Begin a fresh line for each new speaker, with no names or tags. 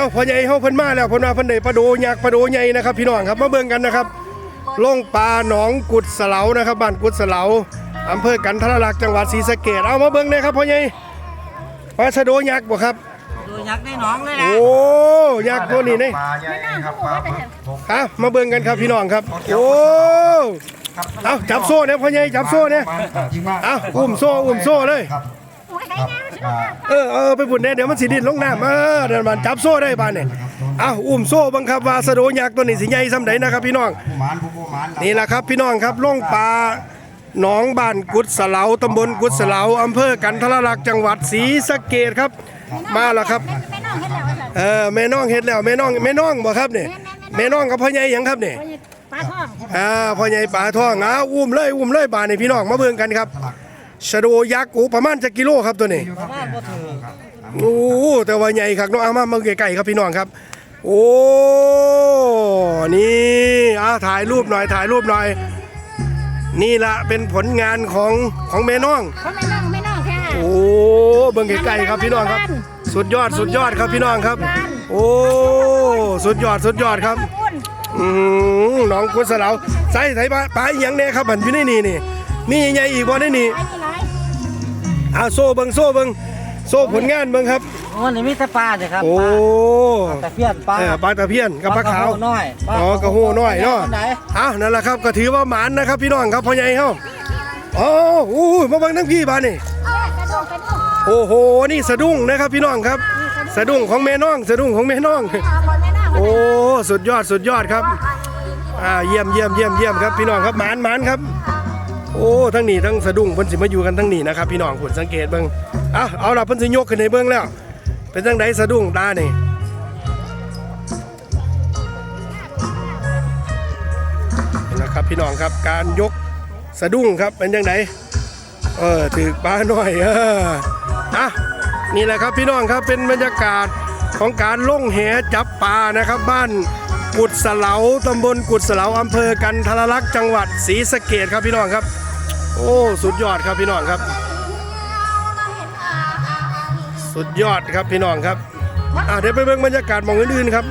เอาพ่อใหญ่เฮาเพิ่นมาแล้วเพิ่นว่าเพิ่นได้ปลาโดยักษ์ปลาโดใหญ่นะครับ พี่น้องครับมาเบิ่งกันนะครับลงปลาหนองกุดสะเหลานะครับบ้านกุดสะเหลาอำเภอกันทรลักษณ์จังหวัดศรีสะเกษเอามาเบิ่งเลยครับพ่อใหญ่ปลาชะโดยักษ์บ่ครับ
ดูยักษ์ในหน้องเลยนะ
โอ้ยักษ์ตัวนี้นี่
ปลาใหญ่ครับปลาบึกผม
ครับมาเบิ่งกันครับพี่น้องครับโอ้เอาจับโซ่เนี่ยพ่อใหญ่จับโซ่เนี่ย
จริงมาก
เอาอุ้มโซ่อุ้มโซ่เลย
ครับ ครับอ่า
เออเออไปบุญเนี่ยเดี๋ยวมันสิดิ้นลงน้ำเออเดี๋ยวมันจับโซ่ได้บ้านเนี่ยเอาอุ้มโซ่บังคับว่าสะโดยักษ์ตัวนี้สิใหญ่ซำใดนะครับ พี่น้อง
ผู้หมานผู้ผู้หมาน
นี่แหละครับ พี่น้องครับล่องปลาหนองบ้านกุดสะเหลาตำบลกุดสะเหลาอำเภอกันทรลักษณ์จังหวัดศรีสะเกษครับ มาแล้วครับ
แม่น้องเฮ็ดแล้วว่าซั่น
เออแม่น้องเฮ็ดแล้วแม่น้องแม่น้องบ่ครับเนี่ยแม่น้องกับพ่อใหญ่หยังครับเนี่ย
ปลาทอง
อ่าพ่อใหญ่ป่าทองอ้าวอุ้มเลยอุ้มเลยบาดนี่พี่น้องมาเบิ่งกันครับ ชะโดยักษ์กูประมาณจักกิโลครับตัวนี้
ประมาณบ่ถึง
โอ้แต่ว่าใหญ่ครับเน้องเอามามาใกล้ๆครับพี่น้องครับ โอ้นี่อ่าถ่ายรูปหน่อยถ่ายรูปหน่อย นี่ละเป็นผลงานของของแม่น้อง
เพราะแม่น้องแม่น้องแค่
โอ้เบิ่งไกลๆครับพี่น้องครับ สุดยอดสุดยอดครับพี่น้องครับ โอ้สุดยอดสุดยอดครับ
อุ่น
อืมน้องกุศลาใส่ใส่ปลาปลาอหยังแน่ครับบันอยู่ในนี่นี่มีใหญ่อีกบ่ในนี่
ไอ้นี่ร้อ ย
อ่าโซ่เบิ่งโซ่เบิ่งโซ่ผลงานเบิ่งครับ
โอ้นี่มีแต่ปลาเนี่ยครับ
โอ้
ปลาแต่เพี้ยนปลา
เออปลาตะเพียนกับปลาขาว
กระโหน้อยปลา
อ๋อกระโหน้อยเนาะ
ไหน
อ้าวนั่นแหละครับก็ถือว่าหมานนะครับพี่น้องครับพ่อใหญ่เฮาอ๋อโอ้ยมาเบิ่งทั้งพี่บาดนี่
เอากระโดดกระโดด
โอ้โหนี่สะดุ้งนะครับพี่น้องครับ สะดุ้งของแม่น้อง สะดุ้งของแม่น้อง
เอาบอลแม่น้อง
โอ้สุดยอดสุดยอดครับอ่าเยี่ยมเยี่ยมเยี่ยมเยี่ยมครับพี่น้องครับหมานหมานครับ โอ้ทั้งนี้ทั้งสะดุ้งเพิ่นสิมาอยู่กันทั้งนี้นะครับพี่น้องคุณสังเกตเบิ่งอะเอาล่ะเพิ่นสิยกขึ้นให้เบิ่งแล้ว เป็นจังไดสะดุ้งตานี่นี่แหละครับพี่น้องครับการยกสะดุ้งครับเป็นจังไดเออถือปลาหน่อยเอออะนี่แหละครับพี่น้องครับเป็นบรรยากาศของการล่องแหจับปลานะครับบ้าน กุดสะเหลาตำบลกุดสะเหลาอำเภอกันทรลักษณ์จังหวัดศรีสะเกดครับพี่น้องครับ โอ้สุดยอดครับพี่น้องครับ สุดยอดครับพี่น้องครับอะเดี๋ยวไปเบิ่งบรรยากาศมองอื่นๆครับ